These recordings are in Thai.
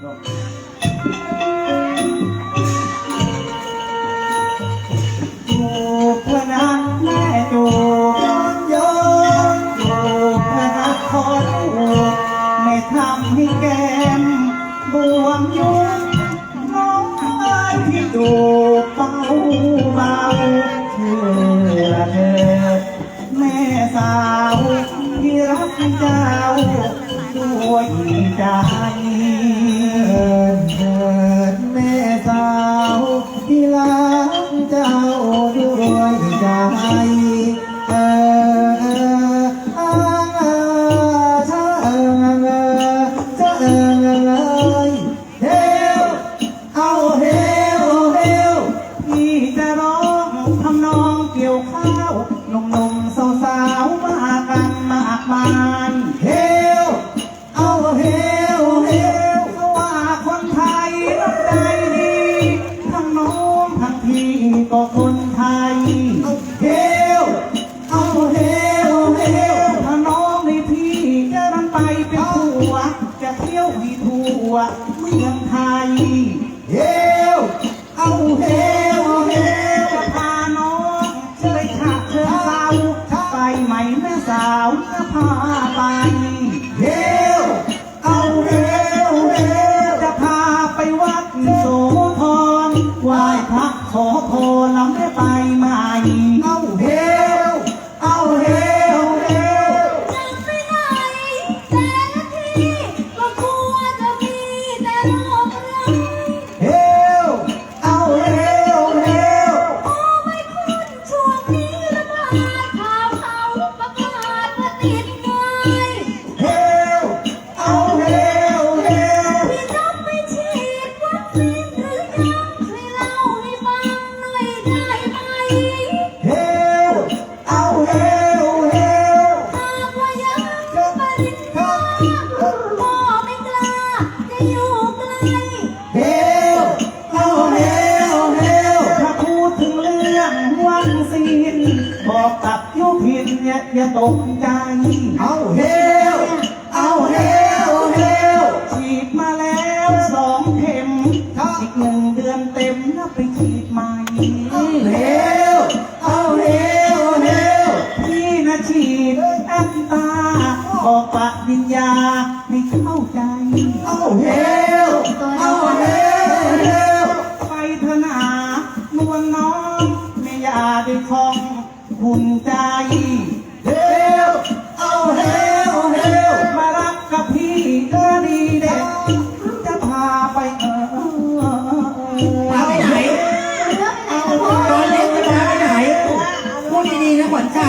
ดูคนแม่ดูย้อนดูพระคดูในธรรมให้แก้มบวมยุบมองไปดูป้าอูมาอูเพื่ออะไรแม่สาวที่รักใจอูด้วยใจาวหนุ่มๆสาวมากันมากมายเฮลเอาเฮลเฮลเพราว่าคนไทยน้ำใจดีทั้งน้องทั้งพี่ก็คนไทยเฮลเอาเฮลเฮลถ้าน้องในพี่จะรันไปเป็นผัวจะเที่ยวให้ทั่วเมืองไทยเฮลเอาเฮล ขอพรแล้วไม่ไปใหม่เอาเฮลเอาเฮลเฮลจะไปไหนแต่ละทีก็กลัวจะมีแต่โรคร้ายเฮลเอาเฮลเฮลโอ้ไม่พ้นช่วงนี้ระบาดข่าวเขาประกาศว่าติดง่ายเฮลเอาเฮลเฮลพี่จะไปฉีดวัคซีน วัคซีนบอกกับยุพินเนี่ยอย่าตกใจ เอาเฮลเอาเฮลเฮลฉีดมาแล้วสองเข็มครับอีกหนึ่งเดือนเต็มแล้วไปฉีดใหม่เฮลเอาเฮลเฮลพี่นะฉีดแอปตาบอกปริญญาให้เข้าใจ เอาเฮล คุณใจ เฮลเอาเฮลเฮลมารักกับพี่ก็ดีเด็กจะพาไปเออเออเออพาไปไหน เอาตอนเล็กจะพาไปไหน พูดดีๆนะขวัญใจ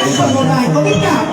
แล้วทำอะไรก็ไม่กล้าเอ